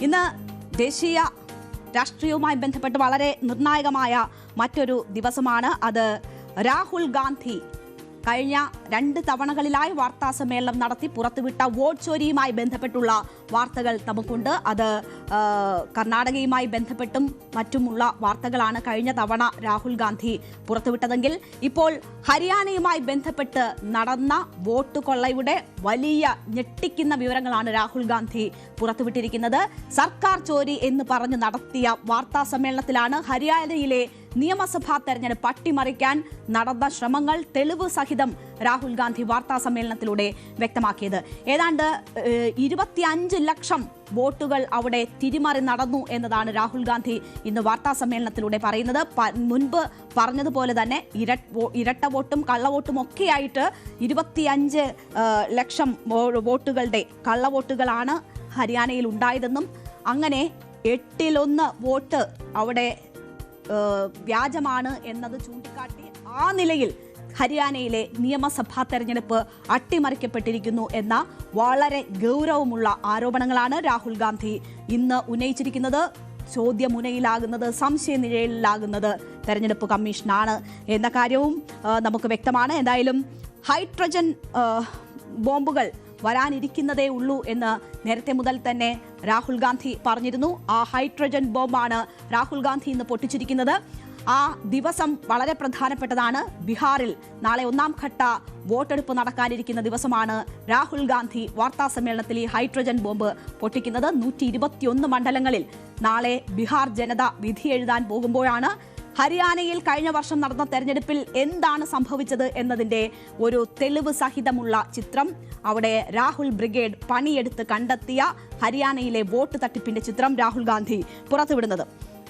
ഇന്ന് ദേശീയ രാഷ്ട്രീയവുമായി ബന്ധപ്പെട്ട് വളരെ നിർണായകമായ മറ്റൊരു ദിവസമാണ് അത് രാഹുൽ ഗാന്ധി കഴിഞ്ഞ രണ്ട് തവണകളിലായി വാർത്താ സമ്മേളനം നടത്തി പുറത്തുവിട്ട വോട്ട് ചോരിയുമായി ബന്ധപ്പെട്ടുള്ള വാർത്തകൾ നമുക്കുണ്ട്. അത് കർണാടകയുമായി ബന്ധപ്പെട്ടും മറ്റുമുള്ള വാർത്തകളാണ് കഴിഞ്ഞ തവണ രാഹുൽ ഗാന്ധി പുറത്തുവിട്ടതെങ്കിൽ ഇപ്പോൾ ഹരിയാനയുമായി ബന്ധപ്പെട്ട് നടന്ന വോട്ട് കൊള്ളയുടെ വലിയ ഞെട്ടിക്കുന്ന വിവരങ്ങളാണ് രാഹുൽ ഗാന്ധി പുറത്തുവിട്ടിരിക്കുന്നത്. സർക്കാർ ചോരി എന്ന് പറഞ്ഞ് നടത്തിയ വാർത്താ സമ്മേളനത്തിലാണ് ഹരിയാനയിലെ നിയമസഭാ തെരഞ്ഞെടുപ്പ് പട്ടിമറിക്കാൻ നടന്ന ശ്രമങ്ങൾ തെളിവ് സഹിതം രാഹുൽ ഗാന്ധി വാർത്താ സമ്മേളനത്തിലൂടെ വ്യക്തമാക്കിയത്. ഏതാണ്ട് ഇരുപത്തിയഞ്ച് ലക്ഷം വോട്ടുകൾ അവിടെ തിരിമറി നടന്നു എന്നതാണ് രാഹുൽ ഗാന്ധി ഇന്ന് വാർത്താ സമ്മേളനത്തിലൂടെ പറയുന്നത്. മുൻപ് പറഞ്ഞതുപോലെ തന്നെ ഇരട്ട വോട്ടും കള്ളവോട്ടും ഒക്കെയായിട്ട് ഇരുപത്തിയഞ്ച് ലക്ഷം വോട്ടുകളുടെ കള്ളവോട്ടുകളാണ് ഹരിയാനയിൽ ഉണ്ടായതെന്നും അങ്ങനെ എട്ടിലൊന്ന് വോട്ട് അവിടെ വ്യാജമാണ് എന്നത് ചൂണ്ടിക്കാട്ടി ആ നിലയിൽ ഹരിയാനയിലെ നിയമസഭാ തെരഞ്ഞെടുപ്പ് അട്ടിമറിക്കപ്പെട്ടിരിക്കുന്നു എന്ന വളരെ ഗൗരവമുള്ള ആരോപണങ്ങളാണ് രാഹുൽ ഗാന്ധി ഇന്ന് ഉന്നയിച്ചിരിക്കുന്നത്. ചോദ്യമുനയിലാകുന്നത് സംശയനിഴലിലാകുന്നത് തെരഞ്ഞെടുപ്പ് കമ്മീഷനാണ് എന്ന കാര്യവും നമുക്ക് വ്യക്തമാണ്. എന്തായാലും ഹൈഡ്രജൻ ബോംബുകൾ വരാനിരിക്കുന്നതേ ഉള്ളൂ എന്ന് നേരത്തെ മുതൽ തന്നെ രാഹുൽ ഗാന്ധി പറഞ്ഞിരുന്നു. ആ ഹൈഡ്രജൻ ബോംബാണ് രാഹുൽ ഗാന്ധി ഇന്ന് പൊട്ടിച്ചിരിക്കുന്നത്. ആ ദിവസം വളരെ പ്രധാനപ്പെട്ടതാണ്. ബീഹാറിൽ നാളെ ഒന്നാം ഘട്ട വോട്ടെടുപ്പ് നടക്കാനിരിക്കുന്ന ദിവസമാണ് രാഹുൽ ഗാന്ധി വാർത്താ സമ്മേളനത്തിൽ ഈ ഹൈഡ്രജൻ ബോംബ് പൊട്ടിക്കുന്നത്. നൂറ്റി ഇരുപത്തിയൊന്ന് മണ്ഡലങ്ങളിൽ നാളെ ബീഹാർ ജനത വിധി എഴുതാൻ പോകുമ്പോഴാണ്. ഹരിയാനയിൽ കഴിഞ്ഞ വർഷം നടന്ന തെരഞ്ഞെടുപ്പിൽ എന്താണ് സംഭവിച്ചത് എന്നതിന്റെ ഒരു തെളിവ് സഹിതമുള്ള ചിത്രം. അവിടെ രാഹുൽ ബ്രിഗേഡ് പണിയെടുത്ത് കണ്ടെത്തിയ ഹരിയാനയിലെ വോട്ട് തട്ടിപ്പിന്റെ ചിത്രം രാഹുൽ ഗാന്ധി പുറത്തുവിടുന്നത്.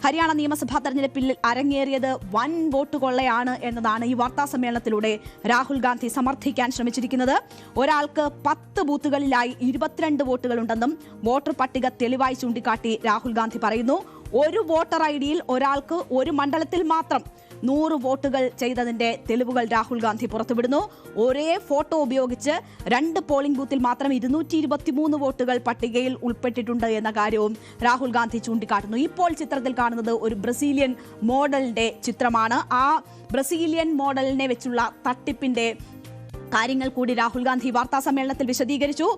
ഹരിയാന നിയമസഭാ തെരഞ്ഞെടുപ്പിൽ അരങ്ങേറിയത് വൻ വോട്ട് കൊള്ളയാണ് എന്നതാണ് ഈ വാർത്താ സമ്മേളനത്തിലൂടെ രാഹുൽ ഗാന്ധി സമർത്ഥിക്കാൻ ശ്രമിച്ചിരിക്കുന്നത്. ഒരാൾക്ക് പത്ത് ബൂത്തുകളിലായി ഇരുപത്തിരണ്ട് വോട്ടുകളുണ്ടെന്നും വോട്ടർ പട്ടിക തെളിവായി ചൂണ്ടിക്കാട്ടി രാഹുൽ ഗാന്ധി പറയുന്നു. ഒരു വോട്ടർ ഐ ഡിയിൽ ഒരാൾക്ക് ഒരു മണ്ഡലത്തിൽ മാത്രം നൂറ് വോട്ടുകൾ ചെയ്തതിന്റെ തെളിവുകൾ രാഹുൽ ഗാന്ധി പുറത്തുവിടുന്നു. ഒരേ ഫോട്ടോ ഉപയോഗിച്ച് രണ്ട് പോളിംഗ് ബൂത്തിൽ മാത്രം ഇരുന്നൂറ്റി ഇരുപത്തിമൂന്ന് വോട്ടുകൾ പട്ടികയിൽ ഉൾപ്പെട്ടിട്ടുണ്ട് എന്ന കാര്യവും രാഹുൽ ഗാന്ധി ചൂണ്ടിക്കാട്ടുന്നു. ഇപ്പോൾ ചിത്രത്തിൽ കാണുന്നത് ഒരു ബ്രസീലിയൻ മോഡലിന്റെ ചിത്രമാണ്. ആ ബ്രസീലിയൻ മോഡലിനെ വെച്ചുള്ള തട്ടിപ്പിന്റെ കാര്യങ്ങൾ കൂടി രാഹുൽ ഗാന്ധി വാർത്താ സമ്മേളനത്തിൽ വിശദീകരിച്ചു.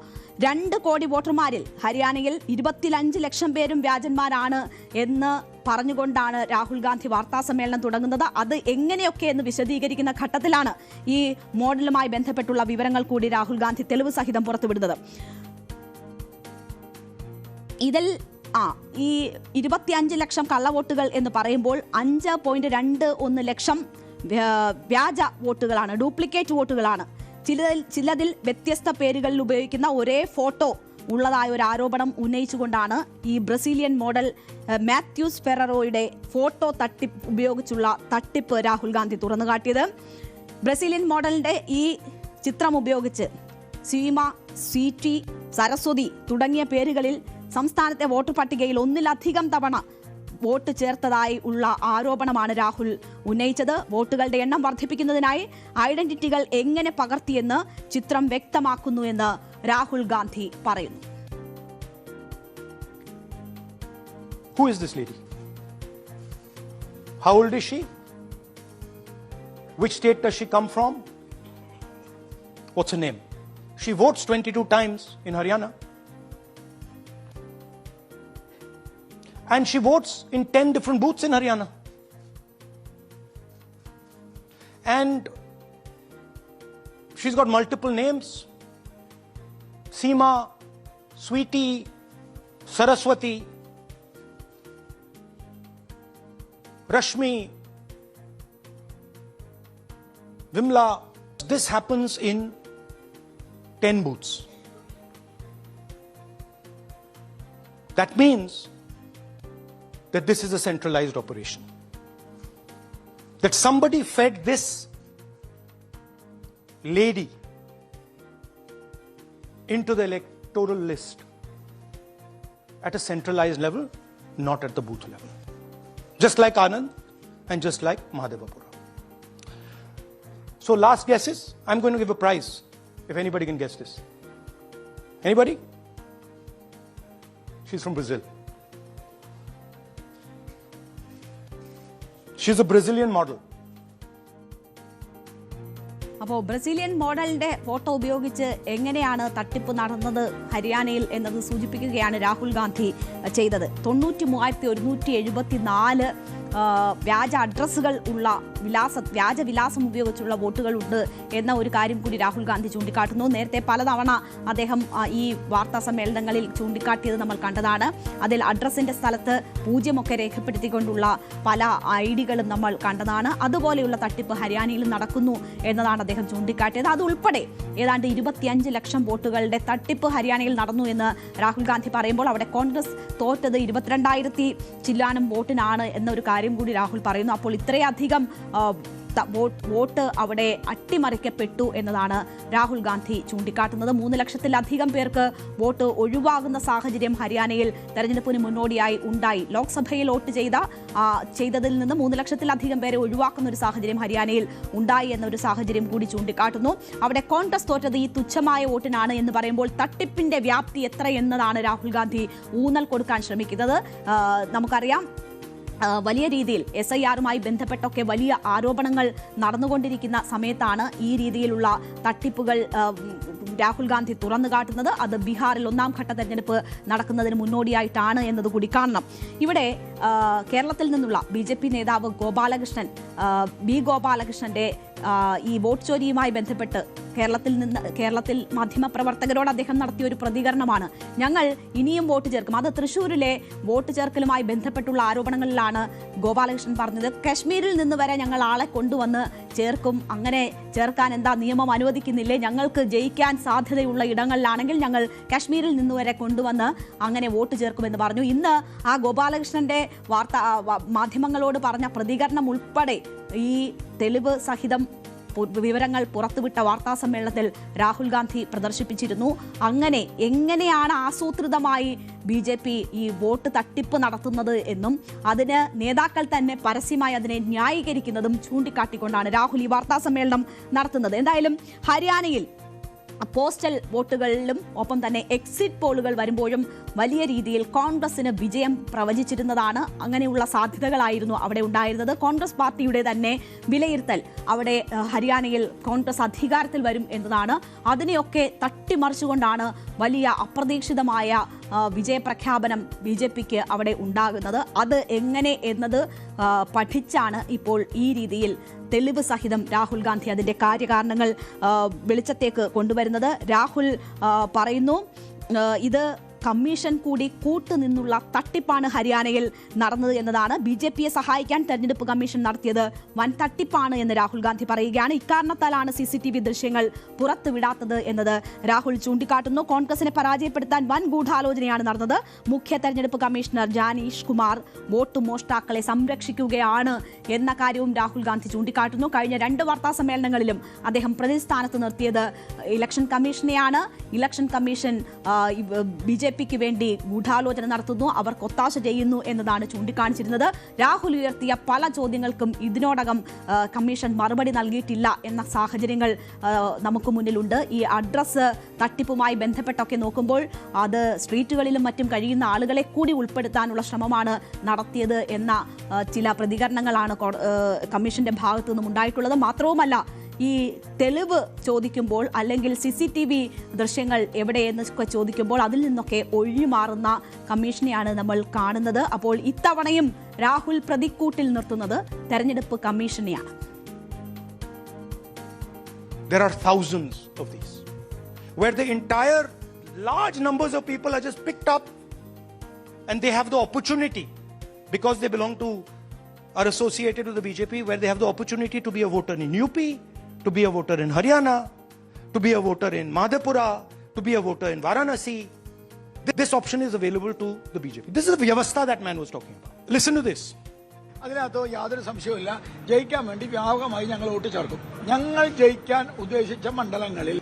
രണ്ട് കോടി വോട്ടർമാരിൽ ഹരിയാനയിൽ ഇരുപത്തിയഞ്ച് ലക്ഷം പേരും വ്യാജന്മാരാണ് എന്ന് പറഞ്ഞുകൊണ്ടാണ് രാഹുൽ ഗാന്ധി വാർത്താ സമ്മേളനം തുടങ്ങുന്നത്. അത് എങ്ങനെയൊക്കെ എന്ന് വിശദീകരിക്കുന്ന ഘട്ടത്തിലാണ് ഈ മോഡലുമായി ബന്ധപ്പെട്ടുള്ള വിവരങ്ങൾ കൂടി രാഹുൽ ഗാന്ധി തെളിവ് സഹിതം പുറത്തുവിടുന്നത്. ഇതിൽ ആ ഈ ഇരുപത്തിയഞ്ച് ലക്ഷം കള്ളവോട്ടുകൾ എന്ന് പറയുമ്പോൾ അഞ്ച് പോയിന്റ് രണ്ട് ഒന്ന് ലക്ഷം വ്യാജ വോട്ടുകളാണ് ഡ്യൂപ്ലിക്കേറ്റ് വോട്ടുകളാണ്. ചിലതിൽ ചിലതിൽ വ്യത്യസ്ത പേരുകളിൽ ഉപയോഗിക്കുന്ന ഒരേ ഫോട്ടോ ഉള്ളതായ ഒരു ആരോപണം ഉന്നയിച്ചുകൊണ്ടാണ് ഈ ബ്രസീലിയൻ മോഡൽ മാത്യൂസ് ഫെററോയുടെ ഫോട്ടോ തട്ടിപ്പ് ഉപയോഗിച്ചുള്ള തട്ടിപ്പ് രാഹുൽ ഗാന്ധി തുറന്നുകാട്ടിയത് ബ്രസീലിയൻ മോഡലിന്റെ ഈ ചിത്രം ഉപയോഗിച്ച് സീമ സ്വീറ്റി സരസ്വതി തുടങ്ങിയ പേരുകളിൽ സംസ്ഥാനത്തെ വോട്ടർ പട്ടികയിൽ ഒന്നിലധികം തവണ വോട്ട് ചേർത്തതായി ഉള്ള ആരോപണമാണ് രാഹുൽ ഉന്നയിച്ചത് വോട്ടുകളുടെ എണ്ണം വർദ്ധിപ്പിക്കുന്നതിനായി ഐഡന്റിറ്റികൾ എങ്ങനെ പകർത്തിയെന്ന് ചിത്രം വ്യക്തമാക്കുന്നു എന്ന് രാഹുൽ ഗാന്ധി പറയുന്നു Who is this lady? How old is she? Which state does she come from? What's her name? She votes 22 times in Haryana. And she votes in 10 different booths in Haryana. And she's got multiple names Seema, Sweetie, Saraswati, Rashmi, Vimla. This happens in 10 booths. That means that this is a centralized operation. That somebody fed this lady into the electoral list at a centralized level, not at the booth level. Just like Anand and just like Mahadevapura. So, last guesses. I'm going to give a prize if anybody can guess this. Anybody? She's from Brazil. She's a Brazilian model അപ്പോൾ Brazilian മോഡലിന്റെ photo ഉപയോഗിച്ച് എങ്ങനെയാണ് തട്ടിപ്പ് നടന്നത് ഹരിയാനയിൽ എന്നത് സൂചിപ്പിക്കുകയാണ് രാഹുൽ ഗാന്ധി ചെയ്തത്. തൊണ്ണൂറ്റി മൂവായിരത്തി ഒരുന്നൂറ്റി എഴുപത്തി നാല് വ്യാജ അഡ്രസ്സുകൾ ഉള്ള വിലാസ വ്യാജ വിലാസം ഉപയോഗിച്ചുള്ള വോട്ടുകളുണ്ട് എന്ന ഒരു കാര്യം കൂടി രാഹുൽ ഗാന്ധി ചൂണ്ടിക്കാട്ടുന്നു. നേരത്തെ പലതവണ അദ്ദേഹം ഈ വാർത്താ സമ്മേളനങ്ങളിൽ ചൂണ്ടിക്കാട്ടിയത് നമ്മൾ കണ്ടതാണ്. അതിൽ അഡ്രസ്സിന്റെ സ്ഥലത്ത് പൂജ്യമൊക്കെ രേഖപ്പെടുത്തിക്കൊണ്ടുള്ള പല ഐ ഡികളും നമ്മൾ കണ്ടതാണ്. അതുപോലെയുള്ള തട്ടിപ്പ് ഹരിയാനയിൽ നടക്കുന്നു എന്നതാണ് അദ്ദേഹം ചൂണ്ടിക്കാട്ടിയത്. അതുൾപ്പെടെ ഏതാണ്ട് ഇരുപത്തിയഞ്ച് ലക്ഷം വോട്ടുകളുടെ തട്ടിപ്പ് ഹരിയാനയിൽ നടന്നു എന്ന് രാഹുൽ ഗാന്ധി പറയുമ്പോൾ അവിടെ കോൺഗ്രസ് തോറ്റത് ഇരുപത്തിരണ്ടായിരത്തി ചില്ലാനം വോട്ടിനാണ് എന്നൊരു കാര്യം കൂടി രാഹുൽ പറയുന്നു. അപ്പോൾ ഇത്രയധികം വോട്ട് അവിടെ അട്ടിമറിക്കപ്പെട്ടു എന്നതാണ് രാഹുൽ ഗാന്ധി ചൂണ്ടിക്കാട്ടുന്നത്. മൂന്ന് ലക്ഷത്തിലധികം പേർക്ക് വോട്ട് ഒഴിവാകുന്ന സാഹചര്യം ഹരിയാനയിൽ തെരഞ്ഞെടുപ്പിന് മുന്നോടിയായി ഉണ്ടായി. ലോക്സഭയിൽ വോട്ട് ചെയ്ത ചെയ്തതിൽ നിന്ന് മൂന്ന് ലക്ഷത്തിലധികം പേരെ ഒഴിവാക്കുന്ന ഒരു സാഹചര്യം ഹരിയാനയിൽ ഉണ്ടായി എന്നൊരു സാഹചര്യം കൂടി ചൂണ്ടിക്കാട്ടുന്നു. അവിടെ കോൺഗ്രസ് തോറ്റത് ഈ തുച്ഛമായ വോട്ടിനാണ് എന്ന് പറയുമ്പോൾ തട്ടിപ്പിന്റെ വ്യാപ്തി എത്ര എന്നതാണ് രാഹുൽ ഗാന്ധി ഊന്നൽ കൊടുക്കാൻ ശ്രമിക്കുന്നത്. നമുക്കറിയാം വലിയ രീതിയിൽ എസ് ഐ ആറുമായി ബന്ധപ്പെട്ടൊക്കെ വലിയ ആരോപണങ്ങൾ നടന്നുകൊണ്ടിരിക്കുന്ന സമയത്താണ് ഈ രീതിയിലുള്ള തട്ടിപ്പുകൾ രാഹുൽ ഗാന്ധി തുറന്നു കാട്ടുന്നത്. അത് ബീഹാറിൽ ഒന്നാം ഘട്ട തെരഞ്ഞെടുപ്പ് നടക്കുന്നതിന് മുന്നോടിയായിട്ടാണ് എന്നത് കൂടി കാണണം. ഇവിടെ കേരളത്തിൽ നിന്നുള്ള ബി നേതാവ് ഗോപാലകൃഷ്ണൻ ബി ഗോപാലകൃഷ്ണന്റെ ഈ വോട്ട് ചോരിയുമായി ബന്ധപ്പെട്ട് കേരളത്തിൽ നിന്ന് കേരളത്തിൽ മാധ്യമപ്രവർത്തകരോട് അദ്ദേഹം നടത്തിയ ഒരു പ്രതികരണമാണ്. ഞങ്ങൾ ഇനിയും വോട്ട് ചേർക്കും. അത് തൃശ്ശൂരിലെ വോട്ട് ചേർക്കലുമായി ബന്ധപ്പെട്ടുള്ള ആരോപണങ്ങളിലാണ് ഗോപാലകൃഷ്ണൻ പറഞ്ഞത്. കശ്മീരിൽ നിന്ന് വരെ ഞങ്ങൾ ആളെ കൊണ്ടുവന്ന് ചേർക്കും. അങ്ങനെ ചേർക്കാൻ എന്താ നിയമം അനുവദിക്കുന്നില്ലേ? ഞങ്ങൾക്ക് ജയിക്കാൻ സാധ്യതയുള്ള ഇടങ്ങളിലാണെങ്കിൽ ഞങ്ങൾ കശ്മീരിൽ നിന്ന് വരെ കൊണ്ടുവന്ന് അങ്ങനെ വോട്ട് ചേർക്കുമെന്ന് പറഞ്ഞു. ഇന്ന് ആ ഗോപാലകൃഷ്ണന്റെ വാർത്ത മാധ്യമങ്ങളോട് പറഞ്ഞ പ്രതികരണം ഉൾപ്പെടെ ഈ തെളിവ് സഹിതം വിവരങ്ങൾ പുറത്തുവിട്ട വാർത്താ സമ്മേളനത്തിൽ രാഹുൽ ഗാന്ധി പ്രദർശിപ്പിച്ചിരുന്നു. അങ്ങനെ എങ്ങനെയാണ് ആസൂത്രിതമായി ബി ജെ പി ഈ വോട്ട് തട്ടിപ്പ് നടത്തുന്നത് എന്നും അതിന് നേതാക്കൾ തന്നെ പരസ്യമായി അതിനെ ന്യായീകരിക്കുന്നതും ചൂണ്ടിക്കാട്ടിക്കൊണ്ടാണ് രാഹുൽ ഈ വാർത്താ സമ്മേളനം നടത്തുന്നത്. എന്തായാലും ഹരിയാനയിൽ പോസ്റ്റൽ വോട്ടുകളിലും ഒപ്പം തന്നെ എക്സിറ്റ് പോളുകൾ വരുമ്പോഴും വലിയ രീതിയിൽ കോൺഗ്രസിന് വിജയം പ്രവചിച്ചിരുന്നതാണ്. അങ്ങനെയുള്ള സാധ്യതകളായിരുന്നു അവിടെ ഉണ്ടായിരുന്നത്. കോൺഗ്രസ് പാർട്ടിയുടെ തന്നെ വിലയിരുത്തൽ അവിടെ ഹരിയാനയിൽ കോൺഗ്രസ് അധികാരത്തിൽ വരും എന്നതാണ്. അതിനെയൊക്കെ തട്ടിമറിച്ചുകൊണ്ടാണ് വലിയ അപ്രതീക്ഷിതമായ വിജയപ്രഖ്യാപനം ബി ജെ പിക്ക് അവിടെ ഉണ്ടാകുന്നത്. അത് എങ്ങനെ എന്നത് പഠിച്ചാണ് ഇപ്പോൾ ഈ രീതിയിൽ തെളിവ് സഹിതം രാഹുൽ ഗാന്ധി അതിന്റെ കാര്യകാരണങ്ങൾ വെളിച്ചത്തേക്ക് കൊണ്ടുവരുന്നത്. രാഹുൽ പറയുന്നു ഇത് കമ്മീഷൻ കൂടി കൂട്ടുനിന്നുള്ള തട്ടിപ്പാണ് ഹരിയാനയിൽ നടന്നത് എന്നതാണ് ബി ജെ പിയെ സഹായിക്കാൻ തെരഞ്ഞെടുപ്പ് കമ്മീഷൻ നടത്തിയത്. വൻ തട്ടിപ്പാണ് എന്ന് രാഹുൽ ഗാന്ധി പറയുകയാണ്. ഇക്കാരണത്താലാണ് സി സി ടി വി ദൃശ്യങ്ങൾ പുറത്തുവിടാത്തത് എന്നത്. രാഹുൽ ചൂണ്ടിക്കാട്ടുന്നു. കോൺഗ്രസിനെ പരാജയപ്പെടുത്താൻ വൻ ഗൂഢാലോചനയാണ് നടന്നത്. മുഖ്യ തെരഞ്ഞെടുപ്പ് കമ്മീഷണർ ജാനീഷ് കുമാർ വോട്ട് മോഷ്ടാക്കളെ സംരക്ഷിക്കുകയാണ് എന്ന കാര്യവും രാഹുൽ ഗാന്ധി ചൂണ്ടിക്കാട്ടുന്നു. കഴിഞ്ഞ രണ്ട് വാർത്താ സമ്മേളനങ്ങളിലും അദ്ദേഹം പ്രതിസ്ഥാനത്ത് നിർത്തിയത്. ഇലക്ഷൻ കമ്മീഷനെയാണ്. ഇലക്ഷൻ കമ്മീഷൻ ബി ജെ പിക്ക് വേണ്ടി ഗൂഢാലോചന നടത്തുന്നു. അവർ കൊത്താശ ചെയ്യുന്നു എന്നതാണ് ചൂണ്ടിക്കാണിച്ചിരുന്നത്. രാഹുൽ ഉയർത്തിയ പല ചോദ്യങ്ങൾക്കും ഇതിനോടകം കമ്മീഷൻ മറുപടി നൽകിയിട്ടില്ല എന്ന സാഹചര്യങ്ങൾ നമുക്ക് മുന്നിലുണ്ട്. ഈ അഡ്രസ്സ് തട്ടിപ്പുമായി ബന്ധപ്പെട്ടൊക്കെ നോക്കുമ്പോൾ അത് സ്ട്രീറ്റുകളിലും മറ്റും കഴിയുന്ന ആളുകളെ കൂടി ഉൾപ്പെടുത്താനുള്ള ശ്രമമാണ് നടത്തിയത് എന്ന ചില പ്രതികരണങ്ങളാണ് കമ്മീഷന്റെ ഭാഗത്തു നിന്നും ഉണ്ടായിട്ടുള്ളത്. മാത്രവുമല്ല ഈ തെളിവ് ചോദിക്കുമ്പോൾ അല്ലെങ്കിൽ സി സി ടി വി ദൃശ്യങ്ങൾ എവിടെയെന്നൊക്കെ ചോദിക്കുമ്പോൾ അതിൽ നിന്നൊക്കെ ഒഴിമാറുന്ന കമ്മീഷനെയാണ് നമ്മൾ കാണുന്നത് അപ്പോൾ ഇത്തവണയും രാഹുൽ പ്രതിക്കൂട്ടിൽ നിർത്തുന്നത് തെരഞ്ഞെടുപ്പ് കമ്മീഷനെയാണ് There are thousands of these where the entire large numbers of people are just picked up and they have the opportunity because they belong to are associated with the BJP where they have the opportunity to be a voter in UP, to be a voter in Haryana, to be a voter in Madhepura, to be a voter in Varanasi. This option is available to the BJP. This is the Vyavastha that man was talking about. Listen to this. അതിനകത്ത് യാതൊരു സംശയവുമില്ല ജയിക്കാൻ വേണ്ടി വ്യാപകമായി ഞങ്ങൾ vote ചേർക്കും ഞങ്ങൾ ജയിക്കാൻ ഉദ്ദേശിച്ച മണ്ഡലങ്ങളിൽ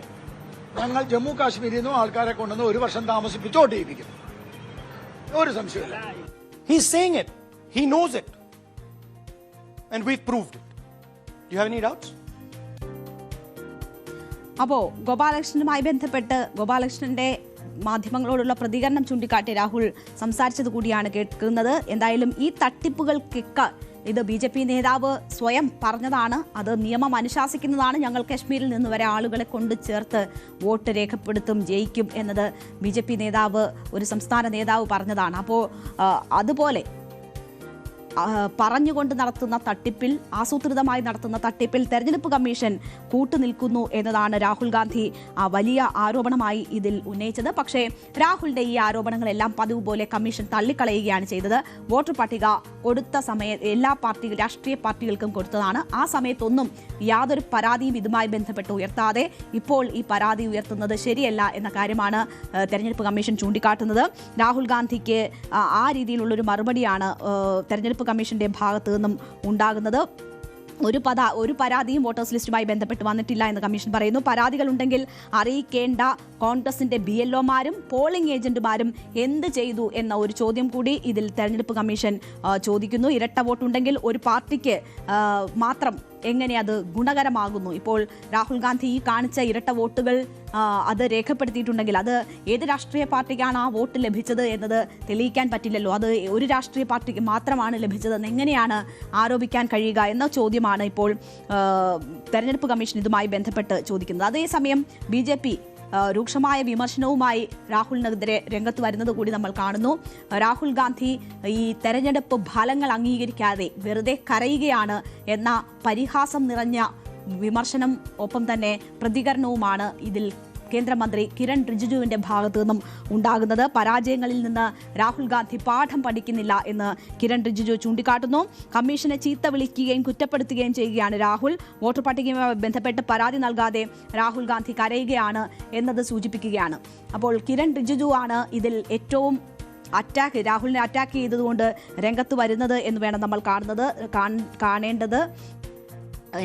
ഞങ്ങൾ ജമ്മു കാശ്മീരിൽ നിന്നും ആൾക്കാരെ കൊണ്ടുവന്ന് ഒരു വർഷം താമസിപ്പിച്ച് വോട്ട് ചെയ്യിപ്പിക്കും ഒരു സംശയമില്ല He's saying it. He knows it. And we've proved it. Do you have any doubts? അപ്പോൾ ഗോപാലകൃഷ്ണനുമായി ബന്ധപ്പെട്ട് ഗോപാലകൃഷ്ണന്റെ മാധ്യമങ്ങളോടുള്ള പ്രതികരണം ചൂണ്ടിക്കാട്ടി രാഹുൽ സംസാരിച്ചത് കൂടിയാണ് കേൾക്കുന്നത്. എന്തായാലും ഈ തട്ടിപ്പുകൾക്കൊക്കെ ഇത് ബി ജെ പി നേതാവ് സ്വയം പറഞ്ഞതാണ്. അത് നിയമം അനുശാസിക്കുന്നതാണ്. ഞങ്ങൾ കശ്മീരിൽ നിന്ന് വരെ ആളുകളെ കൊണ്ട് ചേർത്ത് വോട്ട് രേഖപ്പെടുത്തും ജയിക്കും എന്നത് ബി ജെ പി നേതാവ് ഒരു സംസ്ഥാന നേതാവ് പറഞ്ഞതാണ്. അപ്പോൾ അതുപോലെ പറഞ്ഞുകൊണ്ട് നടത്തുന്ന തട്ടിപ്പിൽ ആസൂത്രിതമായി നടത്തുന്ന തട്ടിപ്പിൽ തെരഞ്ഞെടുപ്പ് കമ്മീഷൻ കൂട്ടുനിൽക്കുന്നു എന്നതാണ് രാഹുൽ ഗാന്ധി. ആ, വലിയ ആരോപണമായി ഇതിൽ ഉന്നയിച്ചത്. പക്ഷേ രാഹുലിന്റെ ഈ ആരോപണങ്ങളെല്ലാം പതിവ് പോലെ കമ്മീഷൻ തള്ളിക്കളയുകയാണ് ചെയ്തത്. വോട്ടർ പട്ടിക കൊടുത്ത സമയ എല്ലാ പാർട്ടി രാഷ്ട്രീയ പാർട്ടികൾക്കും കൊടുത്തതാണ്. ആ സമയത്തൊന്നും യാതൊരു പരാതിയും ഇതുമായി ബന്ധപ്പെട്ട് ഉയർത്താതെ ഇപ്പോൾ ഈ പരാതി ഉയർത്തുന്നത് ശരിയല്ല എന്ന കാര്യമാണ് തെരഞ്ഞെടുപ്പ് കമ്മീഷൻ ചൂണ്ടിക്കാട്ടുന്നത്. രാഹുൽ ഗാന്ധിക്ക് ആ, രീതിയിലുള്ളൊരു മറുപടിയാണ് തെരഞ്ഞെടുപ്പ് കമ്മീഷന്റെ ഭാഗത്തു നിന്നും ഉണ്ടാകുന്നത്. ഒരു പദ ഒരു പരാതിയും വോട്ടേഴ്സ് ലിസ്റ്റുമായി ബന്ധപ്പെട്ട് വന്നിട്ടില്ല എന്ന് കമ്മീഷൻ പറയുന്നു. പരാതികൾ ഉണ്ടെങ്കിൽ അറിയിക്കേണ്ട കോൺഗ്രസിന്റെ ബി എൽഒമാരും പോളിംഗ് ഏജന്റുമാരും എന്ത് ചെയ്തു എന്ന ഒരു ചോദ്യം കൂടി ഇതിൽ തെരഞ്ഞെടുപ്പ് കമ്മീഷൻ ചോദിക്കുന്നു. ഇരട്ട വോട്ടുണ്ടെങ്കിൽ ഒരു പാർട്ടിക്ക് മാത്രം എങ്ങനെ അത് ഗുണകരമാകുന്നു? ഇപ്പോൾ രാഹുൽ ഗാന്ധി ഈ കാണിച്ച ഇരട്ട വോട്ടുകൾ അത് രേഖപ്പെടുത്തിയിട്ടുണ്ടെങ്കിൽ അത് ഏത് രാഷ്ട്രീയ പാർട്ടിക്കാണ് ആ വോട്ട് ലഭിച്ചത് എന്നത് തെളിയിക്കാൻ പറ്റില്ലല്ലോ. അത് ഒരു രാഷ്ട്രീയ പാർട്ടിക്ക് മാത്രമാണ് ലഭിച്ചതെന്ന് എങ്ങനെയാണ് ആരോപിക്കാൻ കഴിയുക എന്ന ചോദ്യമാണ് ഇപ്പോൾ തെരഞ്ഞെടുപ്പ് കമ്മീഷൻ ഇതുമായി ബന്ധപ്പെട്ട് ചോദിക്കുന്നത്. അതേസമയം ബി രൂക്ഷമായ വിമർശനവുമായി രാഹുലിനെതിരെ രംഗത്ത് വരുന്നത് കൂടി നമ്മൾ കാണുന്നു. രാഹുൽ ഗാന്ധി ഈ തെരഞ്ഞെടുപ്പ് ഫലങ്ങൾ അംഗീകരിക്കാതെ വെറുതെ കരയുകയാണ് എന്ന പരിഹാസം നിറഞ്ഞ വിമർശനം ഒപ്പം തന്നെ പ്രതികരണവുമാണ് ഇതിൽ കേന്ദ്രമന്ത്രി കിരൺ റിജിജുവിന്റെ ഭാഗത്തു നിന്നും ഉണ്ടാകുന്നത്. പരാജയങ്ങളിൽ നിന്ന് രാഹുൽ ഗാന്ധി പാഠം പഠിക്കുന്നില്ല എന്ന് കിരൺ റിജിജു ചൂണ്ടിക്കാട്ടുന്നു. കമ്മീഷനെ ചീത്ത വിളിക്കുകയും കുറ്റപ്പെടുത്തുകയും ചെയ്യുകയാണ് രാഹുൽ. വോട്ടർ പട്ടികയുമായി ബന്ധപ്പെട്ട് പരാതി നൽകാതെ രാഹുൽ ഗാന്ധി കരയുകയാണ് എന്നത് സൂചിപ്പിക്കുകയാണ്. അപ്പോൾ കിരൺ റിജിജു ആണ് ഇതിൽ ഏറ്റവും അറ്റാക്ക് രാഹുലിനെ അറ്റാക്ക് ചെയ്തതുകൊണ്ട് രംഗത്ത് വരുന്നത് എന്ന് വേണം നമ്മൾ കാണുന്നത് കാണേണ്ടത്.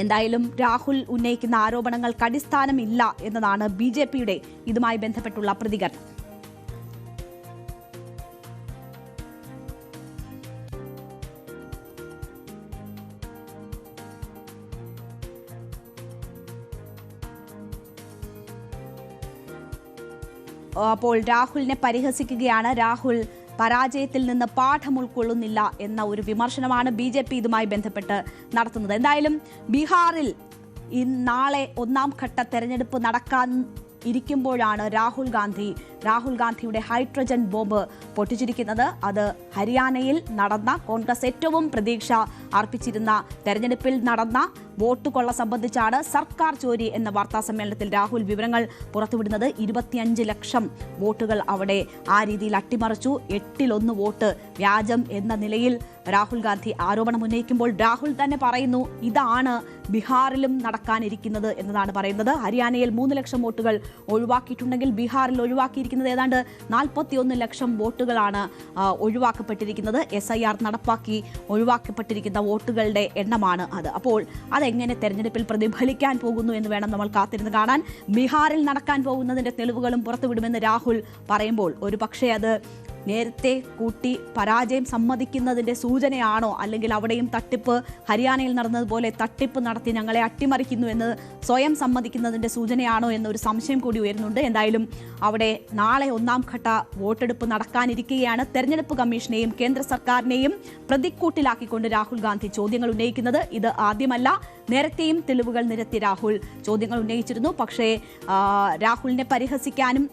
എന്തായാലും രാഹുൽ ഉന്നയിക്കുന്ന ആരോപണങ്ങൾക്ക് അടിസ്ഥാനമില്ല എന്നതാണ് ബി ജെ പിയുടെ ഇതുമായി ബന്ധപ്പെട്ടുള്ള പ്രതികരണം. അപ്പോൾ രാഹുലിനെ പരിഹസിക്കുകയാണ്. രാഹുൽ പരാജയത്തിൽ നിന്ന് പാഠം ഉൾക്കൊള്ളുന്നില്ല എന്ന ഒരു വിമർശനമാണ് ബി ജെ പി ഇതുമായി ബന്ധപ്പെട്ട് നടത്തുന്നത്. എന്തായാലും ബീഹാറിൽ നാളെ ഒന്നാം ഘട്ട തെരഞ്ഞെടുപ്പ് നടക്കാൻ ഇരിക്കുമ്പോഴാണ് രാഹുൽ ഗാന്ധി രാഹുൽ ഗാന്ധിയുടെ ഹൈഡ്രജൻ ബോംബ് പൊട്ടിച്ചിരിക്കുന്നത്. അത് ഹരിയാനയിൽ നടന്ന കോൺഗ്രസ് ഏറ്റവും പ്രതീക്ഷ അർപ്പിച്ചിരുന്ന തെരഞ്ഞെടുപ്പിൽ നടന്ന വോട്ട് കൊള്ള സംബന്ധിച്ചാണ് സർക്കാർ ചോരി എന്ന വാർത്താ സമ്മേളനത്തിൽ രാഹുൽ വിവരങ്ങൾ പുറത്തുവിടുന്നത്. ഇരുപത്തിയഞ്ച് ലക്ഷം വോട്ടുകൾ അവിടെ ആ രീതിയിൽ അട്ടിമറിച്ചു. എട്ടിലൊന്ന് വോട്ട് വ്യാജം എന്ന നിലയിൽ രാഹുൽ ഗാന്ധി ആരോപണം ഉന്നയിക്കുമ്പോൾ രാഹുൽ തന്നെ പറയുന്നു ഇതാണ് ബീഹാറിലും നടക്കാനിരിക്കുന്നത് എന്നതാണ് പറയുന്നത്. ഹരിയാനയിൽ മൂന്ന് ലക്ഷം വോട്ടുകൾ ഒഴിവാക്കിയിട്ടുണ്ടെങ്കിൽ ബീഹാറിൽ ഒഴിവാക്കിയിരിക്കുന്നത് ഏതാണ്ട് നാൽപ്പത്തിയൊന്ന് ലക്ഷം വോട്ടുകളാണ് ഒഴിവാക്കപ്പെട്ടിരിക്കുന്നത്. എസ് ഐ ആർ നടപ്പാക്കി ഒഴിവാക്കപ്പെട്ടിരിക്കുന്ന വോട്ടുകളുടെ എണ്ണമാണ് അത്. അപ്പോൾ അതെങ്ങനെ തെരഞ്ഞെടുപ്പിൽ പ്രതിഫലിക്കാൻ പോകുന്നു എന്ന് വേണം നമ്മൾ കാത്തിരുന്ന് കാണാൻ. ബീഹാറിൽ നടക്കാൻ പോകുന്നതിന്റെ തെളിവുകളും പുറത്തുവിടുമെന്ന് രാഹുൽ പറയുമ്പോൾ ഒരു പക്ഷേ അത് നേരത്തെ കൂട്ടി പരാജയം സമ്മതിക്കുന്നതിന്റെ സൂചനയാണോ? അല്ലെങ്കിൽ അവിടെയും തട്ടിപ്പ് ഹരിയാനയിൽ നടന്നതുപോലെ തട്ടിപ്പ് നടത്തി ഞങ്ങളെ അട്ടിമറിക്കുന്നു എന്ന് സ്വയം സമ്മതിക്കുന്നതിന്റെ സൂചനയാണോ എന്നൊരു സംശയം കൂടി ഉയരുന്നുണ്ട്. എന്തായാലും അവിടെ നാളെ ഒന്നാം ഘട്ട വോട്ടെടുപ്പ് നടക്കാനിരിക്കുകയാണ്. തെരഞ്ഞെടുപ്പ് കമ്മീഷനെയും കേന്ദ്ര സർക്കാരിനെയും പ്രതിക്കൂട്ടിലാക്കിക്കൊണ്ട് രാഹുൽ ഗാന്ധി ചോദ്യങ്ങൾ ഉന്നയിക്കുന്നത് ഇത് ആദ്യമല്ല. നേരത്തെയും തെളിവുകൾ നിരത്തി രാഹുൽ. ചോദ്യങ്ങൾ ഉന്നയിച്ചിരുന്നു. പക്ഷേ രാഹുലിനെ പരിഹസിക്കാനും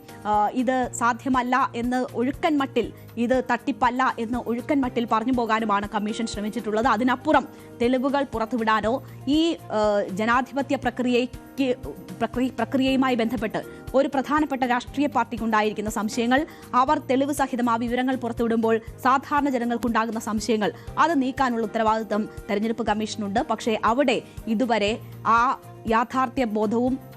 ഇത് സാധ്യമല്ല എന്ന് ഒഴുക്കൻ മട്ടിൽ ഇത് തട്ടിപ്പല്ല എന്ന് ഒഴുക്കൻ മട്ടിൽ പറഞ്ഞു പോകാനുമാണ് കമ്മീഷൻ ശ്രമിച്ചിട്ടുള്ളത്. അതിനപ്പുറം തെളിവുകൾ പുറത്തുവിടാനോ ഈ ജനാധിപത്യ പ്രക്രിയയ്ക്ക് പ്രക്രിയയുമായി ബന്ധപ്പെട്ട് ഒരു പ്രധാനപ്പെട്ട രാഷ്ട്രീയ പാർട്ടിക്കുണ്ടായിരിക്കുന്ന സംശയങ്ങൾ അവർ തെളിവ് സഹിതം ആ വിവരങ്ങൾ പുറത്തുവിടുമ്പോൾ സാധാരണ ജനങ്ങൾക്കുണ്ടാകുന്ന സംശയങ്ങൾ. അത് നീക്കാനുള്ള ഉത്തരവാദിത്വം തെരഞ്ഞെടുപ്പ് കമ്മീഷനുണ്ട്. പക്ഷേ അവിടെ ഇതുവരെ ആ യാഥാർത്ഥ്യ ബോധവും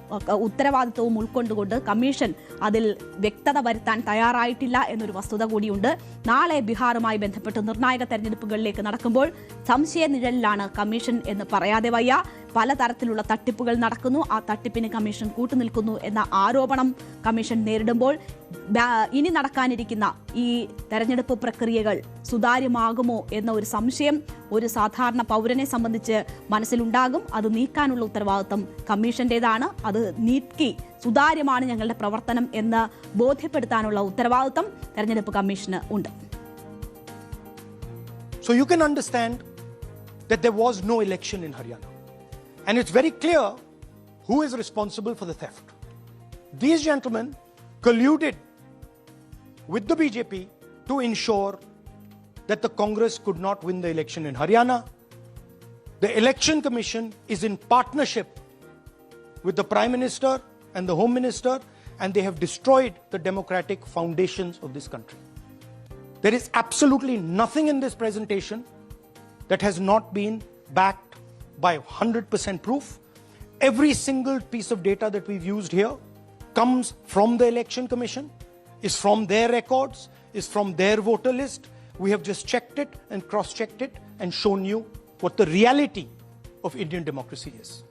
ഉത്തരവാദിത്വവും ഉൾക്കൊണ്ടുകൊണ്ട് കമ്മീഷൻ അതിൽ വ്യക്തത വരുത്താൻ തയ്യാറായിട്ടില്ല എന്നൊരു വസ്തുത കൂടിയുണ്ട്. നാളെ ബീഹാറുമായി ബന്ധപ്പെട്ട് നിർണായക തെരഞ്ഞെടുപ്പുകളിലേക്ക് നടക്കുമ്പോൾ സംശയ നിഴലിലാണ് കമ്മീഷൻ എന്ന് പറയാതെ വയ്യ. പലതരത്തിലുള്ള തട്ടിപ്പുകൾ നടക്കുന്നു. ആ തട്ടിപ്പിന് കമ്മീഷൻ കൂട്ടുനിൽക്കുന്നു എന്ന ആരോപണം കമ്മീഷൻ നേരിടുമ്പോൾ ഇനി നടക്കാനിരിക്കുന്ന ഈ തെരഞ്ഞെടുപ്പ് പ്രക്രിയകൾ സുതാര്യമാകുമോ എന്ന ഒരു സംശയം ഒരു സാധാരണ പൗരനെ സംബന്ധിച്ച് മനസ്സിലുണ്ടാകും. അത് നീക്കാനുള്ള ഉത്തരവാദിത്വം കമ്മീഷന്റേതാണ് അത് നീക്കി സുതാര്യമാണ് ഞങ്ങളുടെ പ്രവർത്തനം എന്ന് ബോധ്യപ്പെടുത്താനുള്ള ഉത്തരവാദിത്വം തെരഞ്ഞെടുപ്പ് കമ്മീഷന് ഉണ്ട്. So you can understand that there was no election in Haryana. And it's very clear who is responsible for the theft. These gentlemen colluded with the BJP to ensure that the Congress could not win the election in Haryana. The Election Commission is in partnership with the Prime Minister and the Home Minister, and they have destroyed the democratic foundations of this country. There is absolutely nothing in this presentation that has not been backed by 100% proof. Every single piece of data that we've used here comes from the Election Commission, is from their records, is from their voter list. We have just checked it and cross checked it and shown you what the reality of Indian democracy is.